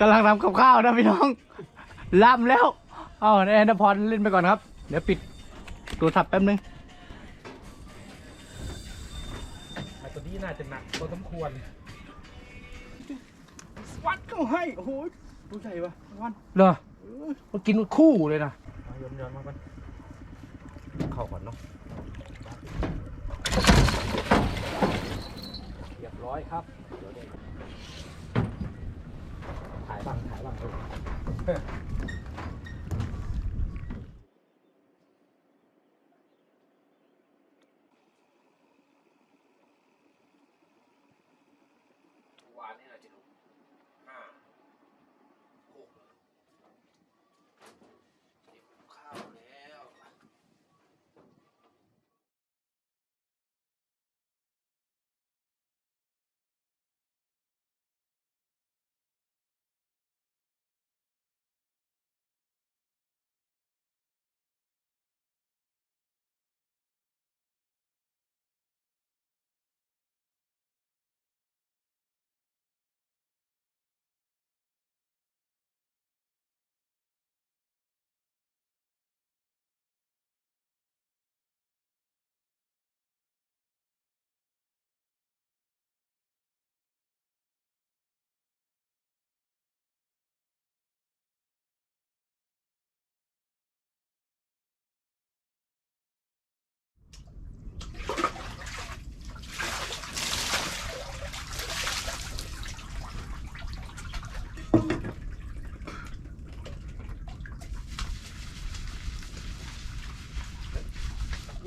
กำลังทำกับข้าวนะพี่น้องล่ำแล้ว เอาแอนนพรเล่นไปก่อนครับ เดี๋ยวปิดตัวทับแป๊บนึงไอ้ตัวนี้น่าจะหนักพอสมควร วัดเข้าให้โอ้โหตัวใหญ่ปะวันเหรอมันกินคู่เลยนะย้อนย้อนมาก่อนเข้าก่อนเนาะเรียบร้อยครับถ่าย บ้างถ่ายบ้างเออ วานนี่เราจะลงห้าหกเก็บข้าวแล้ว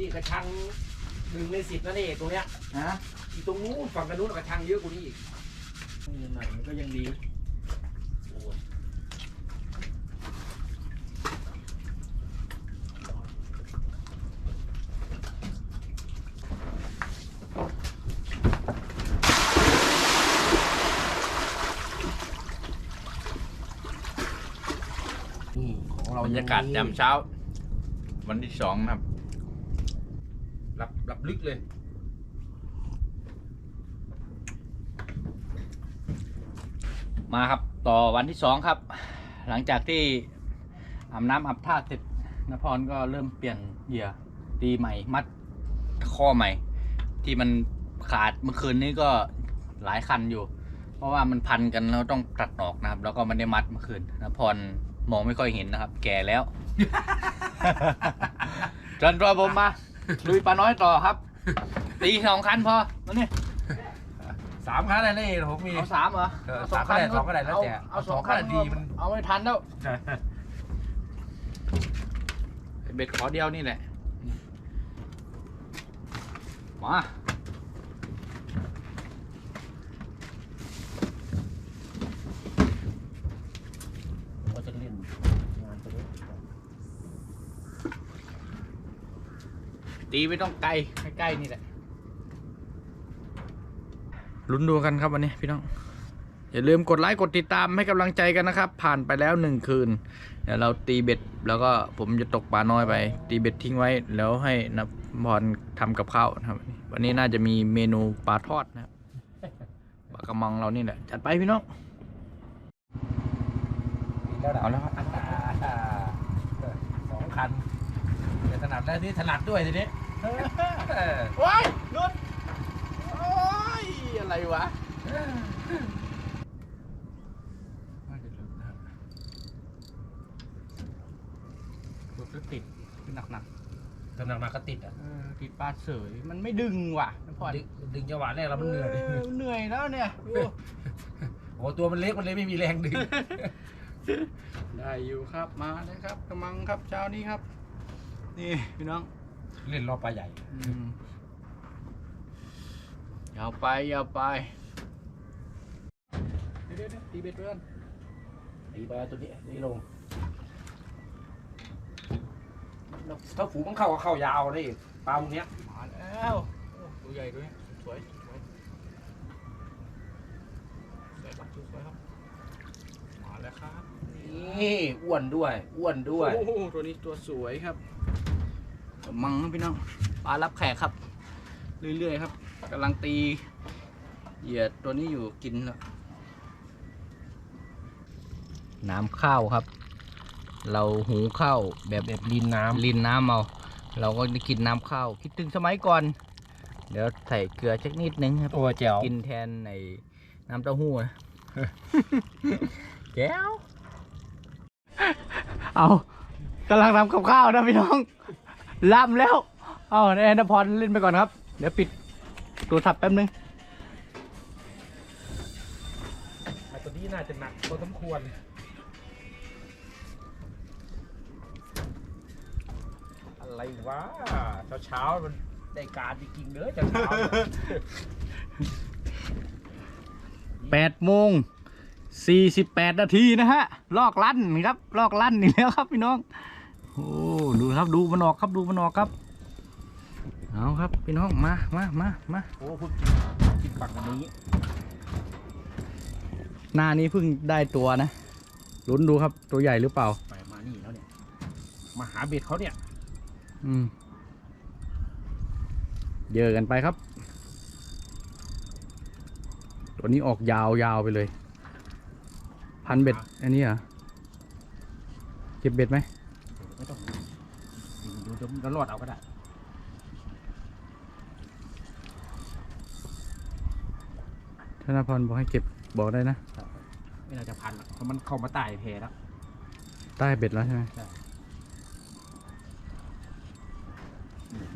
นี่กระชังหนึ่งในสิบนะนี่ตรงเนี้ยฮะอีตรงนู้นฝั่งกันนู้นกระชังเยอะกว่านี้อีกนี่หน่อยมันก็ยังดีโอ้ยนี่ของเราบรรยากาศยามเช้า วันที่สองนะครับรับรับ ลึกเลย มาครับต่อวันที่สองครับ หลังจากที่อาบน้ำอาบท่าเสร็จนพรก็เริ่มเปลี่ยนเหยื่อตีใหม่มัดข้อใหม่ ที่มันขาดเมื่อคืนนี้ก็หลายคันอยู่ เพราะว่ามันพันกันแล้วต้องตัดออกนะครับ แล้วก็มันได้มัดเมื่อคืนนพรมองไม่ค่อยเห็นนะครับ แก่แล้วจนตัวผมมา ลุยปลาน้อยต่อครับ ตีสองคันพอมาเนี่ยสามครั้งเลยนี่ผมมี เอาสามเหรอเออเสามก็ได้สองก็ได้แล้วแต่เอาสองสองก็คันได้ดีมัน เอาไม่ทันแล้วเบ็ดขอเดียวนี่แหละมาว่าจะเล่นงานตัวนี้ ตีไม่ต้องไกลใกล้ๆนี่แหละลุ้นดูกันครับวันนี้พี่น้อง อย่าลืมกดไลค์กดติดตามให้กำลังใจกันนะครับ ผ่านไปแล้วหนึ่งคืน เดี๋ยวเราตีเบ็ด แล้วก็ผมจะตกปลาน้อยไป ตีเบ็ดทิ้งไว้ แล้วให้นพรทำกับข้าวนะครับ วันนี้น่าจะมีเมนูปลาทอดนะครับปลากระมังเรานี่แหละ จัดไปพี่น้องแล้วเอาแล้วสองคันแต่ถนัดแล้วนี่ถนัดด้วยทีนี้ เออว้ายหลุดโอ้ย อะไรวะน่าจะหลุดนะครับหลุดแล้วติดหนักหนักตำหนักมาก็ติดอะๆเออติดปลาเสย มันไม่ดึงว่ะน้ำพรดึงดึงจังหวะแรกแล้วมันเหนื่อยเออเหนื่อยแล้วเนี่ยดูโอ้ตัวมันเล็กมันเลยไม่มีแรงดึง ได้อยู่ครับ มาเลยครับกำลังครับเช้านี้ครับ นี่พี่น้อง เล่นรอบปลาใหญ่อืมยาวไปยาวไป เดี๋ยวเดี๋ยวเดี๋ยวตีเบ็ดเพื่อนตีไปตัวนี้นี่ลงถ้าฝูงมันเข้าก็เข้ายาวเลยปลาพวกเนี้ยมาแล้วโอ้ตัวใหญ่ด้วยสวยสวยสวยครับสวยครับมาแล้วครับนี่อ้วนด้วย อ้วนด้วยโอ้โหตัวนี้ตัวสวยครับกำ มังครับพี่น้องปลารับแขกครับ เรื่อยๆครับกำลังตีเหยื่อตัวนี้อยู่กินแล้วน้ำข้าวครับ เราหุงข้าวแบบแบบดินน้ำลินน้ำเอาเราก็ได้กินน้ำข้าวคิดถึงสมัยก่อน เดี๋ยวใส่เกลือสักนิดนึงครับโอ้แจ๋วกินแทนในน้ำเต้าหู้นะแก้วเอากำลังทำกับข้าวนะพี่น้อง ล่ำแล้วเอาแอนนพรเล่นไปก่อนครับ เดี๋ยวปิดตัวทับแป๊บนึงไอ้ตัวนี้น่าจะหนักพอสมควรอะไรวะเช้าเช้าๆมันได้การจริงๆเด้อเช้าเช้าแปดโมงสี่สิบแปดนาทีนะฮะ ลอกลั่นครับ ลอกลั่นนี่แล้วครับพี่น้อง โอ้ดูครับดูมันออกครับดูมันออกครับเอาครับพี่น้องมามามามาโอ้พูดกินกินปักอันนี้ หน้านี้เพิ่งได้ตัวนะลุ้นดูครับตัวใหญ่หรือเปล่าไปมานี่แล้วเนี่ยมาหาเบ็ดเขาเนี่ย อืมเยอะกันไปครับ ตัวนี้ออกยาวยาวไปเลย พันเบ็ด อันนี้เหรอเก็บเบ็ดไหม ไม่ต้องดูเดี๋ยวเดี๋ยวรอดเอาก็ได้ธนพรบอกให้เก็บบอกได้นะไม่น่าจะพันหรอกเพราะมันเข้ามาใต้แพแล้วใต้เบ็ดแล้วใช่ไหม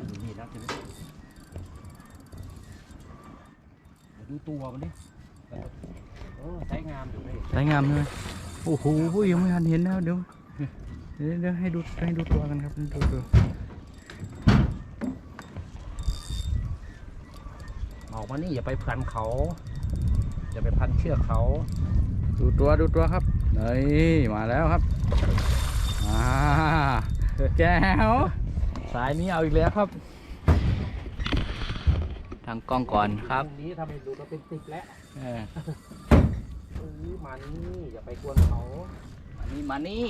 อยู่นี่แล้วใช่ไหมเดี๋ยวดูตัวมันดิเออใช้งามอยู่เลยสวยงามใช่ไหมโอ้โหยังไม่ทันเห็นนะเดี๋ยว เดี๋ยวเดี๋ยวให้ดูให้ดูตัวกันครับให้ดูตัวออกมานี่อย่าไปพันเขาอย่าไปพันเชือกเขา ดูตัวดูตัวครับนี่มาแล้วครับอ่าแก้วสายนี้เอาอีกแล้วครับทางกล้องก่อนครับพรุ่งนี้ทำให้ดูเราเป็นติดแล้วเออเออมานี่อย่าไปกวนเขามานี่มานี่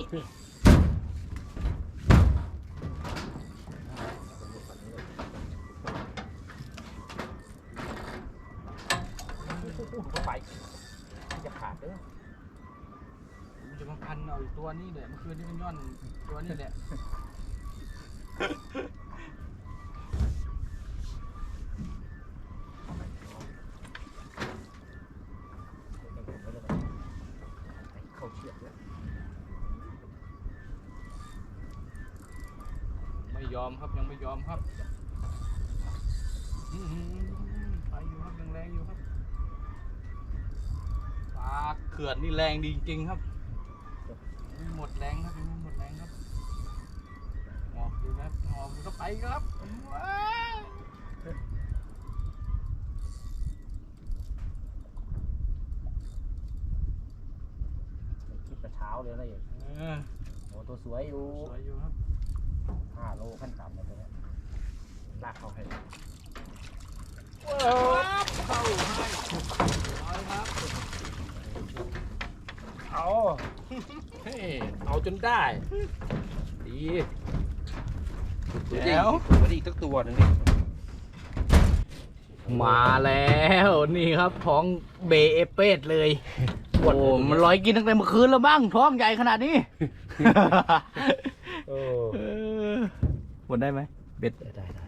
เข้าไปจะขาดเด้อจะมาพันเอาอีกตัวนี้เดี๋ยวเมื่อคืนนี้มันย้อนตัวนี้แหละ ขื่อนนี่แรงดีจริงๆครับยังไม่หมดแรงครับยังไม่หมดแรงครับหอบดูครับหอบมันก็ไปครับว้ายคลิปแต่เช้าเลยนะเอกเออโอ้ตัวสวยอยู่สวยอยู่ครับห้าโลขั้นต่ำเลยตัวเนี้ยลากเข้าให้เข้าให้ร้อยครับ เอาเฮ้ยเอาจนได้ ดีแล้วมาอีกสักตัวหนึ่งดิมาแล้วนี่ครับท้องเบเอเปดเลย โอ้มันลอยกินตั้งแต่เมื่อคืนแล้วบ้างท้องใหญ่ขนาดนี้โอ้เออหมดได้ไหมเบ็ดได้ได้ได้เ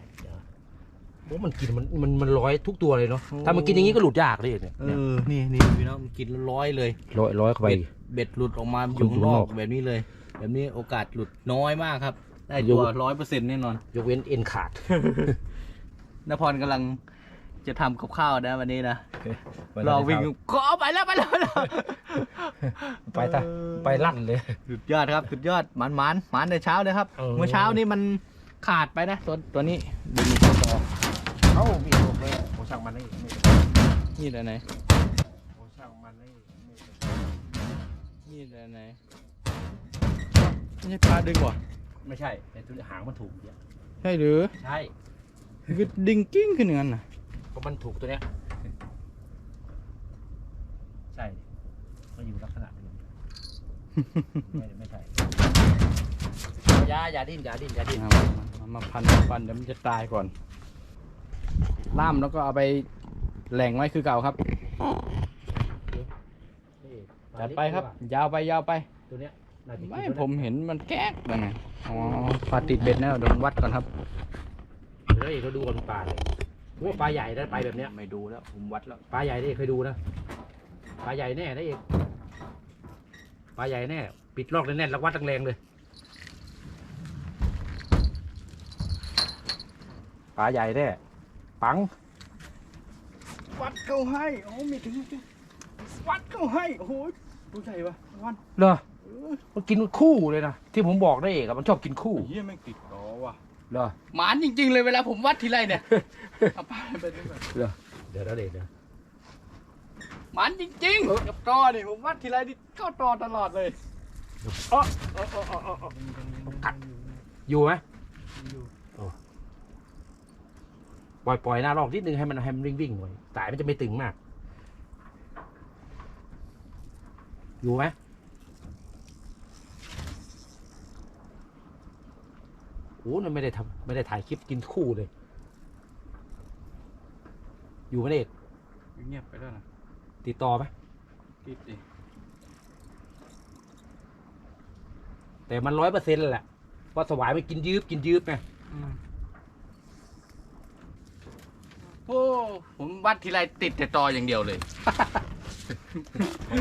ดี๋ยวโอ้มันกินมันมันมันร้อยทุกตัวเลยเนาะ ถ้ามันกินอย่างนี้ก็หลุดยากเลยเนี่ยเออ นี่นี่พี่น้องมันกินแล้วร้อยเลย ร้อยร้อยเข้าไป เบ็ดเบ็ดหลุดออกมาอยู่คนอยู่ข้างนอกข้างนอกแบบนี้เลย แบบนี้โอกาสหลุดน้อยมากครับ ได้อยู่ตัวร้อยเปอร์เซ็นต์แน่นอน ยกเว้นเอ็นขาด นพรกำลังจะทำกับข้าวนะวันนี้นะไปรอวิ่งก็เอาไปแล้วไปแล้วไปแล้วไปตะไปลั่นเลย สุดยอดครับสุดยอดหมันหมันหมันในเช้าเลยครับ เออ เมื่อเช้านี่มันขาดไปนะตัวตัวนี้ดูมี ตัวต่อเอ้ามีตัวเลยโอช่างมันเลยไม่นี่แต่ไหนโอช่างมันเลยไม่นี่แต่ไหนไม่ใช่ปลาดึงว่ะไม่ใช่แต่ตัวหางมันถูกเนี่ยใช่หรือใช่คือดึงกิ้งขึ้นอย่างนั้นน่ะก็มันถูกตัวเนี้ยใช่ก็อยู่ลักษณะนี้ไม่ไม่ใช่อย่าอย่าดิ้นอย่าดิ้นอย่าดิ้นมามามาพันมาพันเดี๋ยวมันจะตายก่อน ล่ามแล้วก็เอาไปแหล่งไว้คือเก่าครับ นี่จัดไปครับ ยาวไปยาวไป ตัวเนี้ยน่าจะกินไม่ตัวเนี้ยผมเห็นมันแก๊กไปไงอ๋อปลาติดเบ็ดแล้วเดี๋ยววัดก่อนครับ เดี๋ยวเอกเขาดูกันปลาเลยโอ้ปลาใหญ่ได้ไปแบบเนี้ย ไม่ดูแล้ว ผมวัดแล้ว ปลาใหญ่ได้เคยดูนะ ปลาใหญ่แน่ได้เอกปลาใหญ่แน่ ปิดลอกแน่นๆแล้ววัดแรงๆเลย ปลาใหญ่แน่ ปัง วัดเขาให้ โอ้มีถึง วัดเขาให้ โอ้โหตัวใหญ่ปะวันเหรอมันกินคู่เลยนะ ที่ผมบอกได้เอกอะมันชอบกินคู่เฮียไม่ติดต่อว่ะเหรอหมานจริง ๆ เลยเวลาผมวัดทีไรเนี่ยเอาไปไปดูก่อนเดี๋ยวนะเด็กนะหมานจริงๆกับตอนี่ผมวัดทีไรนี่เข้าตอตลอดเลยอ๋อกัดอยู่ไหม ปล่อยปล่อยหน้ารอกนิดนึงให้มันให้มันวิ่งวิ่งๆหน่อยสายมันจะไม่ตึงมาก อยู่ไหมโอ้ยไม่ได้ทำไม่ได้ถ่ายคลิปกินคู่เลย อยู่ไหมเด็กเงียบไปแล้วนะติดต่อไหมติดดิแต่มันร้อยเปอร์เซ็นต์แหละว่าสวายมันกินยืบกินยืบไง โอ้ผมวัดทีไรติดแต่ตออย่างเดียวเลย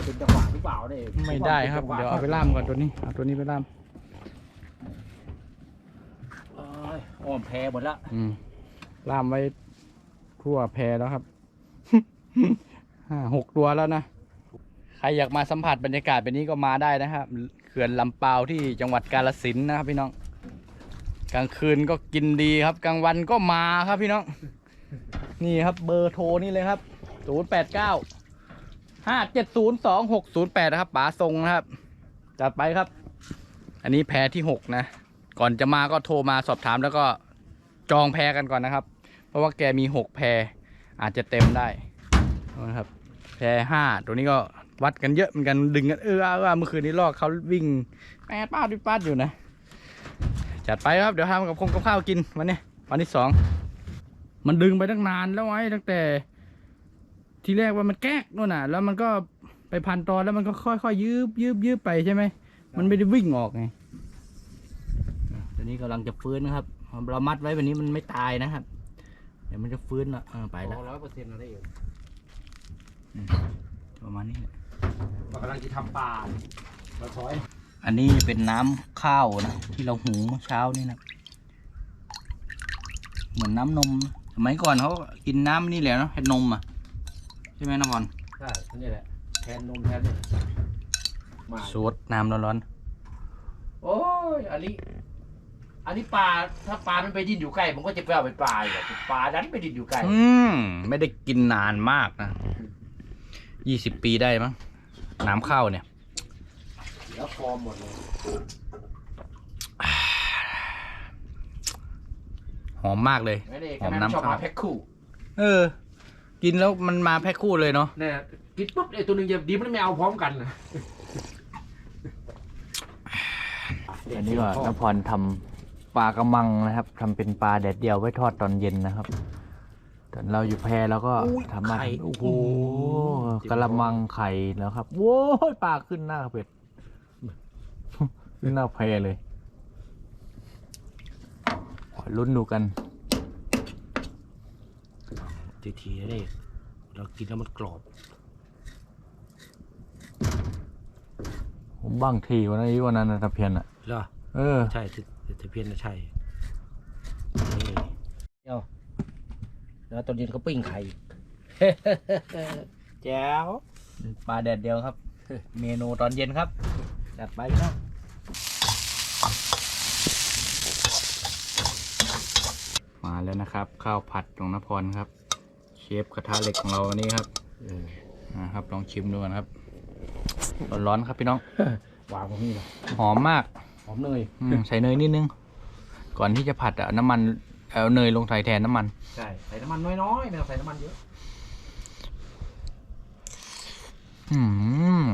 เป็นจังหวะหรือเปล่าเนี่ยไม่ได้ครับ เดี๋ยวเอาไปล่ามก่อนตัวนี้เอาตัวนี้ไปล่ามเอ้ยอ้อมแพหมดละอืมล่ามไว้ทั่วแพแล้วครับ ห้าหกตัวแล้วนะ ใครอยากมาสัมผัสบรรยากาศแบบนี้ก็มาได้นะครับเขื่อนลำเปาวที่จังหวัดกาฬสินธุ์นะครับพี่น้อง กลางคืนก็กินดีครับ กลางวันก็มาครับพี่น้อง นี่ครับเบอร์โทรนี่เลยครับศูนย์แปดเก้าห้าเจ็ดศูนย์สองหกศูนย์แปดนะครับป๋าทรงนะครับ จัดไปครับ อันนี้แพรที่หกนะ ก่อนจะมาก็โทรมาสอบถามแล้วก็จองแพรกันก่อนนะครับ เพราะว่าแกมีหกแพรอาจจะเต็มได้นะครับ แพรห้าตัวนี้ก็วัดกันเยอะเหมือนกันดึงกันเออเออเมื่อคืนนี้ลอกเขาวิ่งแปดป้าดวิป้าดอยู่นะ จัดไปครับเดี๋ยวทำกับคงกับข้าวกินวันนี้วันที่สอง มันดึงไปตั้งนานแล้วไว้ตั้งแต่ ทีแรกว่ามันแก๊กนู่นน่ะ แล้วมันก็ไปพันตอนแล้วมันก็ค่อยๆยืบยืบยืบไปใช่ไหมมันไม่ได้วิ่งออกไงตอนนี้กำลังจะฟื้นนะครับเรามัดไว้แบบนี้มันไม่ตายนะครับ เดี๋ยวมันจะฟื้นละเออไปแล้วร้อยเปอร์เซ็นต์อะไรเองประมาณนี้แหละเรากำลังจะทำปลาเราซอย อันนี้เป็นน้ำข้าวนะ ที่เราหุงเมื่อเช้านี่นะ เหมือนน้ำนมนะ สมัยก่อนเขากินน้ำนี่แหละเนาะเห็ดนมอะใช่ไหมน้ำบอลใช่นี่แหละแทนนมแทนนี่มา สูตรน้ำร้อนโอ้ย อันนี้ อันนี้ปลา ถ้าปลามันไปดิ้นอยู่ใกล้ผมก็จะไปเอาเป็นปลาอยู่อะปลาดันไปดิ้นอยู่ใกล้ๆอืมไม่ได้กินนานมากนะยี่สิบปีได้มั้งน้ำข้าวเนี่ยเดี๋ยวฟอร์มหมดเลย หอมมากเลย ไม่ได้หอมแม่น้ำชอบข้าวมาแพ็คคู่เออ กินแล้วมันมาแพ็คคู่เลยเนาะเนี่ยกินปุ๊บไอ้ตัวหนึ่งจะดีมันไม่เอาพร้อมกันนะอันนี้ก็นพรทำปลากระมังนะครับทำเป็นปลาแดดเดียวไว้ทอดตอนเย็นนะครับ ตอนเราอยู่แพแล้วก็ทำมาโอ้โหกระมังไข่แล้วครับโว้ยปลาขึ้นหน้าเป็ด ขึ้นหน้าแพเลยขอ ลุ้นดูกันทีทีๆนี่เรากินแล้วมันกรอบ ผมบ้างทีวันนี้วันนั้นนะตะเพียนอะเหรอเออใช่แต่เพี้ยนนะใช่นี่เดี๋ยวแล้วตอนเย็นก็ปิ้งไข่แจ๋วปลาแดดเดียวครับ เมนูตอนเย็นครับ จัดไปพี่น้องมา แล้วนะครับ ข้าวผัดของนพรครับ เชฟกระทะเหล็กของเราวันนี้ครับเออนะครับลองชิมดูกันครับร้อนๆครับพี่น้องวางตรงนี้นะหอมมากหอมเนยอืมใส่เนยนิดนึง ก่อนที่จะผัดอะน้ำมันเอาเนยลงใส่แทนน้ำมันใช่ใส่น้ำมันน้อยๆไม่ต้องใส่น้ำมันเยอะอืม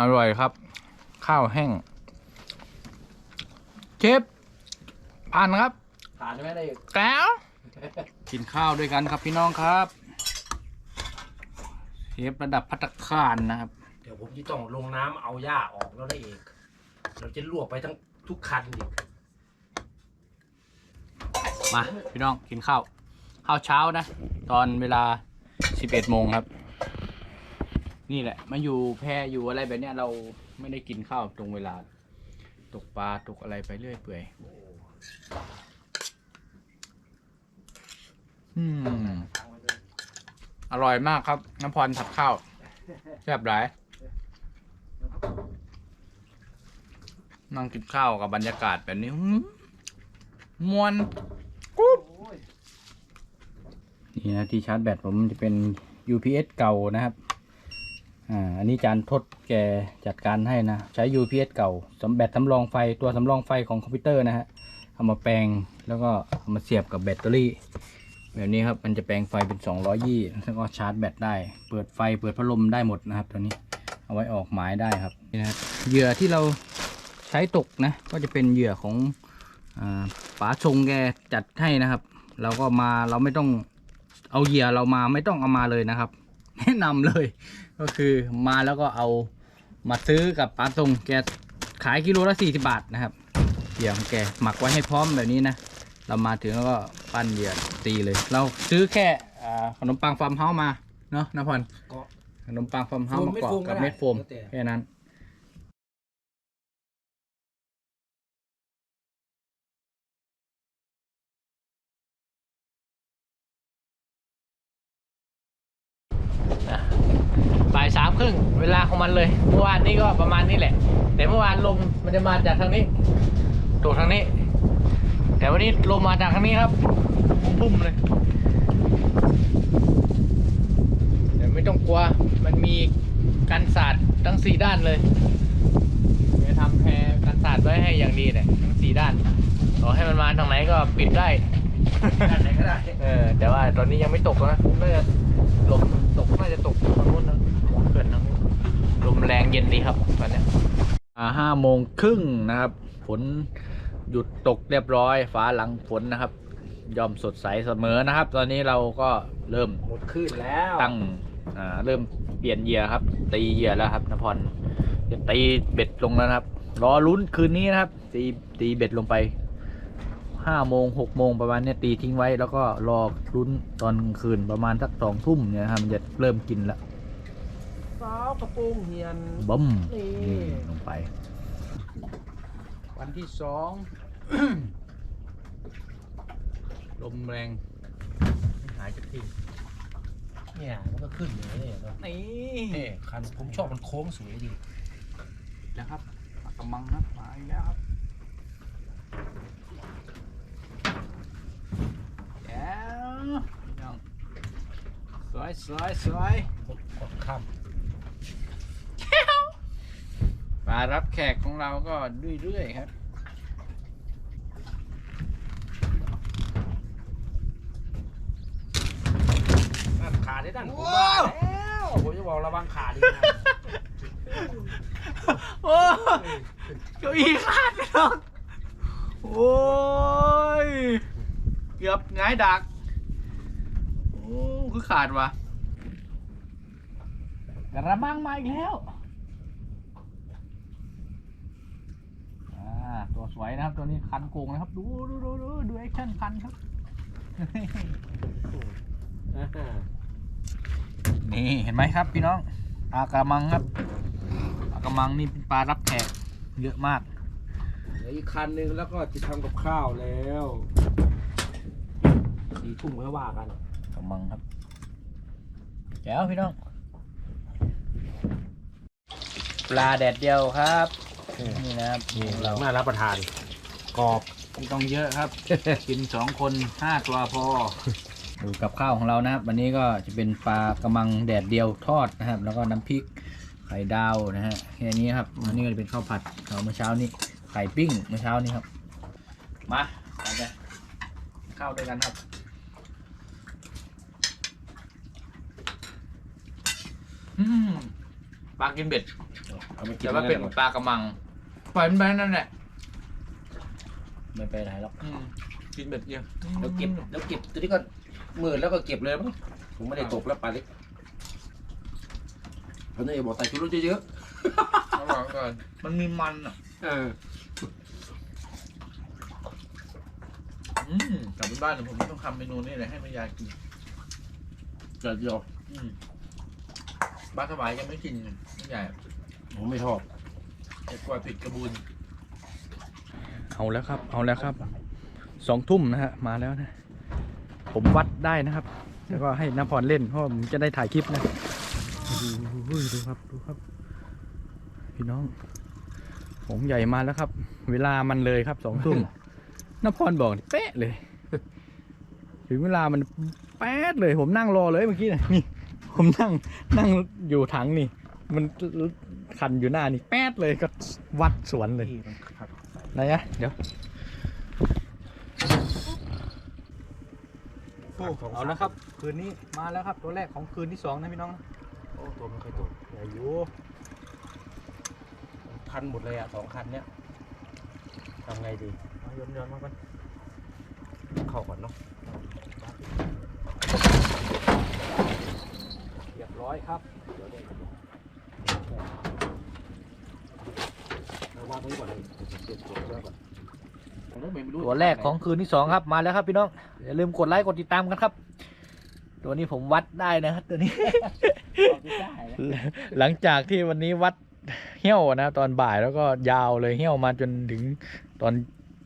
อร่อยครับ ข้าวแห้งเชฟผ่านครับ ทานใช่ไหมได้แก้วกินข้าวด้วยกันครับพี่น้องครับเชฟระดับพัตตาคารนะครับ เดี๋ยวผมจะต้องลงน้ำเอาหญ้าออกแล้วได้เองเราจะลวกไปทั้งทุกคันอีกมาพี่น้องกินข้าว ข้าวเช้านะ ตอนเวลา 11โมงครับ นี่แหละ มาอยู่แพอยู่อะไรแบบเนี้ยเราไม่ได้กินข้าวตรงเวลา ตกปลาตกอะไรไปเรื่อยเปื่อย อืม อร่อยมากครับ น้ำพรผัดข้าวแซ่บหลายนั่งกินข้าวกับบรรยากาศแบบนี้หืมมวนนี่นะที่ชาร์จแบตผมจะเป็น UPS เก่านะครับ อ่า อันนี้จานทดแกจัดการให้นะ ใช้ UPS เก่าสำแบตสำรองไฟตัวสำรองไฟของคอมพิวเตอร์นะฮะ เอามาแปลงแล้วก็เอามาเสียบกับแบตเตอรี่ แบบนี้ครับมันจะแปลงไฟเป็น 200 ยี่แล้วก็ชาร์จแบตได้ เปิดไฟเปิดพัดลมได้หมดนะครับตัวนี้เอาไว้ออกหมายได้ครับนี่นะครับเหยื่อที่เราใช้ตกนะก็จะเป็นเหยื่อของอป๋าชงแกจัดให้นะครับ เราก็มาเราไม่ต้องเอาเหยื่อเรามาไม่ต้องเอามาเลยนะครับ แนะนำเลยก็คือมาแล้วก็เอามาซื้อกับป๋าชงแกขายกิโลละ40 บาทนะครับเหยื่อของแกหมักไว้ให้พร้อมแบบนี้นะเรามาถึงแล้วก็ ปั้นเหยื่อตีเลย เราซื้อแค่อ่าขนมปังฟาร์มเฮาส์มาเนาะนพรก็ขนมปังฟาร์มเฮาส์มาเกาะกับเม็ดโฟมแล้วแต่ แค่นั้น บ่ายสามครึ่งเวลาของมันเลย เมื่อวานนี้ก็ประมาณนี้แหละ แต่เมื่อวานลมมันจะมาจากทางนี้ตกทางนี้ แต่วันนี้ลมมาจากทางนี้ครับพุ่มๆเลยแต่ไม่ต้องกลัว มันมีกันศาสตร์ทั้งสี่ด้านเลยจะทำแพรกันศาสตร์ไว้ให้อย่างดีเนี่ยทั้งสี่ด้านต่อให้มันมาทางไหนก็ปิดได้ด้านไหนก็ได้เออแต่ว่าตอนนี้ยังไม่ตกนะน่าจะลมตกน่าจะตกทางนู้นนะเขื่อนทางนู้นลมแรงเย็นดีครับตอนเนี้ยอ่าห้าโมงครึ่งนะครับฝน หยุดตกเรียบร้อย ฟ้าหลังฝนนะครับ ยอมสดใสเสมอนะครับ ตอนนี้เราก็เริ่มหมดขึ้นแล้วตั้งอ่าเริ่มเปลี่ยนเหยื่อครับ ตีเหยื่อแล้วครับนพรจะตีเบ็ดลงแล้วนะครับรอลุ้นคืนนี้นะครับ ตีตีเบ็ดลงไปห้าโมงหกโมงประมาณเนี้ยตีทิ้งไว้แล้วก็รอลุ้นตอนกลางคืนประมาณสักสองทุ่มเนี่ยนะครับมันจะเริ่มกินละสาวกระโปรงเฮียนบึ้มนี่นี่ลงไป วันที่สอง ลมแรงไม่หายจากที่เนี่ยมันก็ขึ้นอย่างนี้เนาะนี่นี่คันผมชอบมันโค้งสวยดีแล้วครับปากกระมังครับมาอีกแล้วครับแจ๋วพี่น้องสวยสวยสวยกดกดข้าม ปลารับแขกของเราก็เรื่อยๆครับนั่นขาดได้ดันผมว่าแล้วผมจะบอกระวังขาดีนะโอ้เก้าอี้ขาดพี่น้องโอ้ย เกือบหงายดัก โอ้คือขาดว่ะกระมังมาอีกแล้ว อ่า ตัวสวยนะครับ ตัวนี้คันโกงนะครับ ดูดูดูดูดูแอคชั่นคันครับ นี่เห็นไหมครับพี่น้องปลากระมังครับปลากระมังนี่เป็นปลารับแขกเยอะมากเหลืออีกคันหนึงแล้วก็จะทำกับข้าวแล้วสี่ทุ่มค่อยว่ากันกระมังครับแจ๋วพี่น้อง ปลาแดดเดียวครับ นี่นะครับนี่เราน่ารับประทานกรอบไม่ต้องเยอะครับ กินสองคนห้าตัวพอดูกับข้าวของเรานะครับ วันนี้ก็จะเป็นปลากระมังแดดเดียวทอดนะครับ แล้วก็น้ำพริกไข่ดาวนะฮะแค่นี้ครับอันนี้ก็จะเป็นข้าวผัดของเมื่อเช้านี้ไข่ปิ้งเมื่อเช้านี้ครับ มาไปเลยข้าวด้วยกันครับอืมปลากินเบ็ดเอาไปกินแต่ว่าเป็นปลากระมัง ปล่อยมันไปนั่นแหละไม่ไปไหนหรอกอืมกินเบ็ดเดียวเดี๋ยวเก็บเดี๋ยวเก็บตัวนี้ก็มืดแล้วก็เก็บเลยมั้งผมไม่ได้ตกแล้วปลาเล็กเพราะนั่นเองบอกใส่ชูรสเยอะอร่อยก่อนมันมีมันอะๆเอออืมกลับไปบ้านเดี๋ยวผมต้องทำเมนูนี่เลยให้แม่ยายกินเกิดเดียวอืมบ้านสบายยังไม่กินเลยแม่ยายผมไม่ชอบ ไอ้กล้วยผิดกระบุนเอาแล้วครับ เอาแล้วครับสองทุ่มนะฮะมาแล้วนะ ผมวัดได้นะครับ แล้วก็ให้นพรเล่นเพราะผมจะได้ถ่ายคลิปนะดูดูครับดูครับ พี่น้องผมใหญ่มาแล้วครับ เวลามันเลยครับสองทุ่มนพรบอกนี่เป๊ะเลย ถึงเวลามันแป๊ดเลย ผมนั่งรอเลยเมื่อกี้นะนี่ผมนั่งนั่งอยู่ถังนี่ มันคันอยู่หน้านี่แป๊ดเลยก็วัดสวนเลยนี่มันครับไหนอะเดี๋ยวเอาแล้วครับ คืนนี้มาแล้วครับ ตัวแรกของคืนที่สองนะพี่น้องนะโอ้ตัวมันเคยตัวใหญ่อยู่คันหมดเลยอะสองคันเนี้ยทำไงดีมาย้อนย้อนมาก่อนเข้าก่อนเนาะเรียบร้อยครับเราวางตรงนี้ก่อนเลยเก็บตัวไว้ก่อนผมต้องไม่รู้ตัวแรกของคืนที่สองครับมาแล้วครับพี่น้องอย่าลืมกดไลค์กดติดตามกันครับ ตัวนี้ผมวัดได้นะครับตัวนี้ หลังจากที่วันนี้วัดเหี้ยวนะตอนบ่ายแล้วก็ยาวเลยเหี้ยวมาจนถึงตอน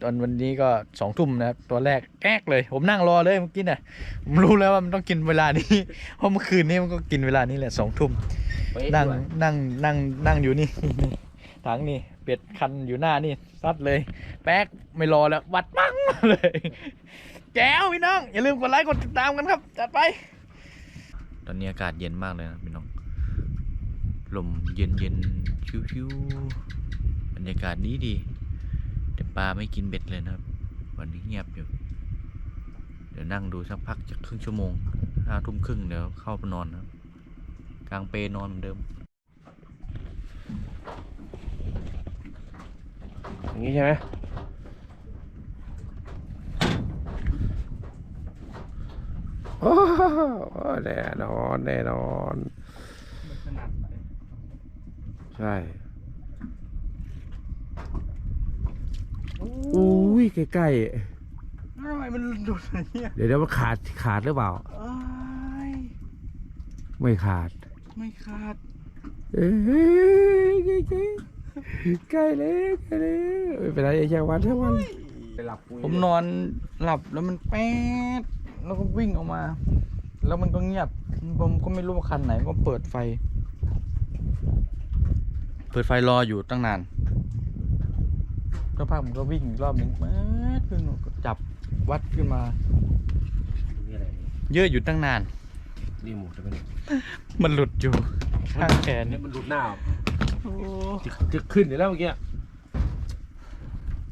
ตอนวันนี้ก็สองทุ่มนะครับตัวแรกแก๊กเลย ผมนั่งรอเลยเมื่อกี้น่ะผมรู้แล้วว่ามันต้องกินเวลานี้เพราะเมื่อคืนนี้มันก็กินเวลานี้แหละสองทุ่ม นั่งนั่งนั่งนั่งอยู่นี่ ถังนี่เป็ดคันอยู่หน้านี่ซัดเลย แป๊กไม่รอแล้ววัดปังเลยแก้วพี่น้อง อย่าลืมกดไลค์กดติดตามกันครับ จัดไป ตอนนี้อากาศเย็นมากเลยนะพี่น้อง ลมเย็นเย็นชิวชิวๆบรรยากาศดีดีแต่ปลาไม่กินเบ็ดเลยนะครับ วันนี้เงียบอยู่ เดี๋ยวนั่งดูสักพักจะครึ่งชั่วโมงห้าทุ่มครึ่งเดี๋ยวเข้าไปนอนนะครับ กลางเปรนอนเหมือนเดิม อย่างนี้ใช่ไหมโอ้แน่นอนแน่นอน ใช่อุ้ยใกล้ทำไมมันหลุดอะไรเนี่ยๆเดี๋ยวเดี๋ยวมันขาดขาดหรือเปล่าไม่ขาด ไม่ขาดเอ้ยใกล้ใกล้ใกล้เลยใกล้เลยไม่เป็นไรอย่าแช่วันแช่วัน ไปหลับผมนอนหลับแล้วมันแป๊ดแล้วก็วิ่งออกมา แล้วมันก็เงียบ ผมก็ไม่รู้ว่าคันไหนก็เปิดไฟ เปิดไฟรออยู่ตั้งนานก็พักผมก็วิ่งอีกรอบหนึ่งแป๊ดขึ้นมาก็จับวัดขึ้นมานี่อะไรเยอะอยู่ตั้งนาน นี่หมูจะเป็นมันหลุดอยู่ข้างแขนนี่มันหลุดหน้าโอ้จะจะขึ้นอยู่แล้วเมื่อกี้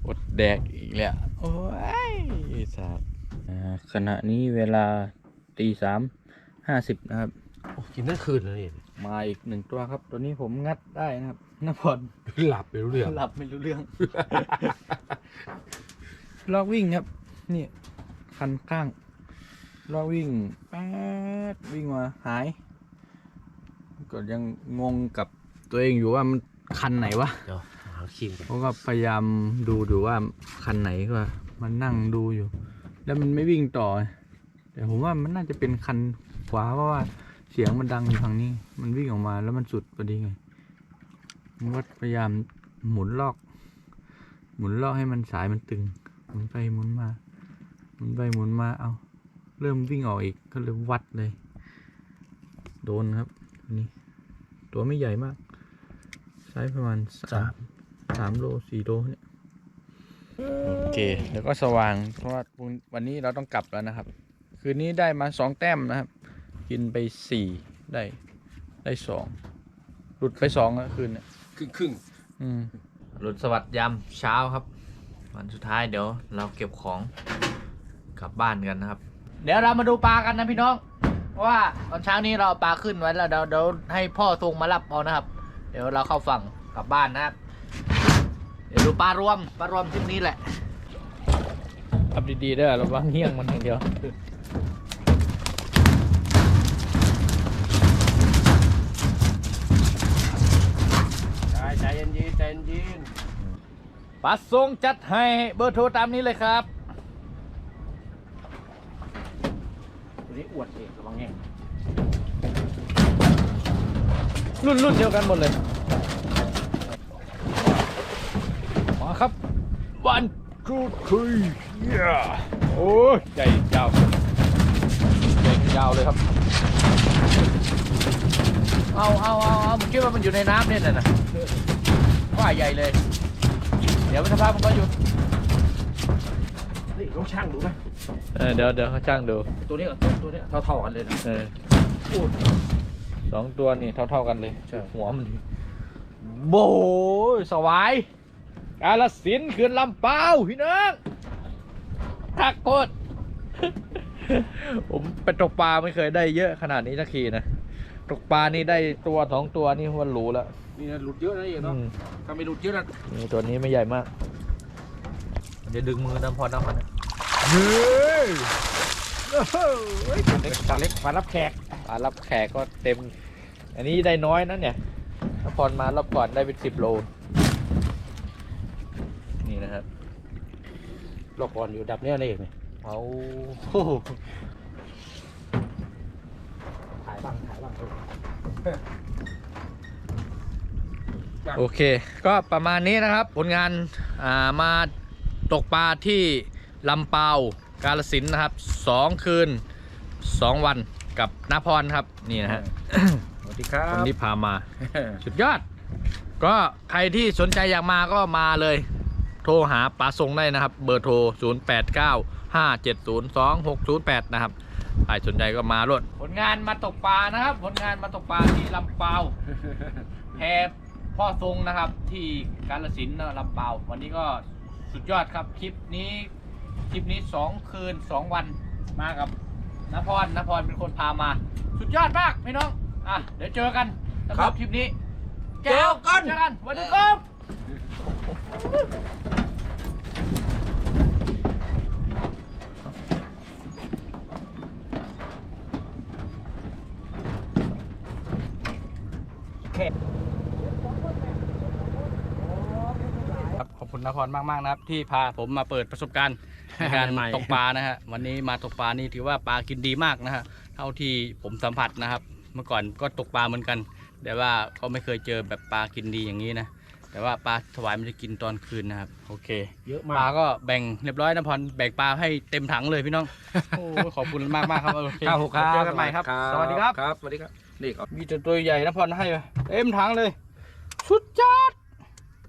อดแดกอีกแล้ว โอ้ยสัตว์ขณะนี้เวลาตีสามห้าสิบนะครับ โอ้กินทั้งคืนเลยมาอีกหนึ่งตัวครับ ตัวนี้ผมงัดได้นะครับนพรหลับไปรู้เรื่องหลับไม่รู้เรื่องลอกวิ่งครับ นี่ คันข้าง ลอกวิ่งแป๊ดวิ่งมาหาย ก็ยังงงกับตัวเองอยู่ว่ามันคันไหนวะเดี๋ยวหาครีมก่อนผมก็พยายามดูดูว่าคันไหนก็มันนั่งดูอยู่ แล้วมันไม่วิ่งต่อ แต่ผมว่ามันน่าจะเป็นคันขวาเพราะว่าเสียงมันดังอยู่ทางนี้ มันวิ่งออกมาแล้วมันสุดพอดีไงผมก็พยายามหมุนลอก หมุนลอกให้มันสายมันตึง หมุนไปหมุนมา หมุนไปหมุนมาเอา เริ่มวิ่งออกอีกก็เลยวัดเลย โดนครับอันนี่ตัวไม่ใหญ่มากไซส์ประมาณสามสามโลสี่โลเนี่ยโอเคแล้วก็สว่างเพราะว่าวันนี้เราต้องกลับแล้วนะครับ คืนนี้ได้มาสองแต้มนะครับ กินไปสี่ได้ได้สองหลุดไปสองอะคืนเนี่ยครึ่งครึ่งอืมหลุดสวัสดยามเช้าครับ วันสุดท้ายเดี๋ยวเราเก็บของกลับบ้านกันนะครับ เดี๋ยวเรามาดูปลากันนะพี่น้องเพราะว่าตอนเช้านี้เราเอาปลาขึ้นไว้แล้วเดี๋ยวเดี๋ยวให้พ่อทรงมารับเอานะครับ เดี๋ยวเราเข้าฝั่งกลับบ้านนะครับ เดี๋ยวดูปลารวมปลารวมทริปนี้แหละขับดีๆเด้อระวังเหี้ยงมันอย่างเดียวใจเย็นๆใจเย็นปลาทรงจัดให้เบอร์โทรตามนี้เลยครับ ตัวนี้อวดเองระวังแง่งรุ่นรุ่นเดียวกันหมดเลยมาครับ one two three yeah โอ้ยใหญ่ยาวใหญ่ยาวเลยครับ เอาเอาเอาเอาผมคิดว่ามันอยู่ในน้ำเนี่ยน่ะว่าใหญ่เลย เดี๋ยวมันสภาพมันก็อยู่นี่ต้องช่างดูไหม เออเดี๋ยวเดี๋ยวเขาช่างดู ตัวนี้กับตัวตัวนี้เท่าๆกันเลยนะเออพูด สองตัวนี่เท่าๆกันเลย ใช่ หัวมันโบยสวายกาลสินธุ์เขื่อนลำเปาวพี่น้องทักโคตร ผมไปตกปลาไม่เคยได้เยอะขนาดนี้สักทีนะ ตกปลานี่ได้ตัวสองตัวนี่วันหรูแล้วนี่นะหลุดเยอะนะเองเนาะอืมถ้าไม่หลุดเยอะนะนี่ตัวนี้ไม่ใหญ่มากเดี๋ยวดึงมือน้ำพอน้ำมันนะ เฮ้ยเล็กปลาเล็กปลารับแขกปลารับแขกก็เต็ม อันนี้ได้น้อยนะเนี่ยน้ำพรมารอบก่อนได้เป็นสิบโล นี่นะครับรอก่อนอยู่ดับเนี่ยนี่เองนี่เอาถ่ายบ้างถ่ายบ้างเออโอเค ก็ประมาณนี้นะครับ ผลงานอ่ามาตกปลาที่ ลำเปาวกาลสินธุ์นะครับสองคืนสองวันกับนพรครับ นี่นะฮะสวัสดีครัคนบที่พามา สุดยอด ก็ใครที่สนใจอยากมาก็มาเลย โทรหาปลาทรงได้นะครับ เบอร์โทร 0 8 9 5 7 0 2 6 0 8 นะครับ ใครสนใจก็มาลดผลงานมาตกปลานะครับ ผลงานมาตกปลาที่ลำเปาแพพ่อทรงนะครับ ที่กาลสินธุ์นะลำเปา วันนี้ก็สุดยอดครับ คลิปนี้ คลิปนี้2คืน2วันมากับนพรนพรเป็นคนพามา สุดยอดมากพี่น้องอะเดี๋ยวเจอกันสำหรับคลิปนี้เจอกันเจอกันสวัสดีครับครับขอบคุณนพรมากมาก ๆ นะครับ ที่พาผมมาเปิดประสบการณ์ ในการใหม่ๆตกปลานะฮะวันนี้มาตกปลานี่ถือว่าปลากินดีมากนะฮะเท่าที่ผมสัมผัสนะครับ เมื่อก่อนก็ตกปลาเหมือนกัน แต่ว่าก็ไม่เคยเจอแบบปลากินดีอย่างนี้นะแต่ว่าปลาถวายมันจะกินตอนคืนนะครับโอเค เยอะปมาลาก ก็แบ่งเรียบร้อยนะพรแบ่งปลาให้เต็มถังเลยพี่น้องโอ้ขอบคุณมากมากๆครับโอเคครับผมครับ เจอกันใหม่ครับ สวัสดีครับ ครับ สวัสดีครับ นี่ครับ มีแต่ตัวใหญ่นะพรให้เต็มถังเลย สุดจัด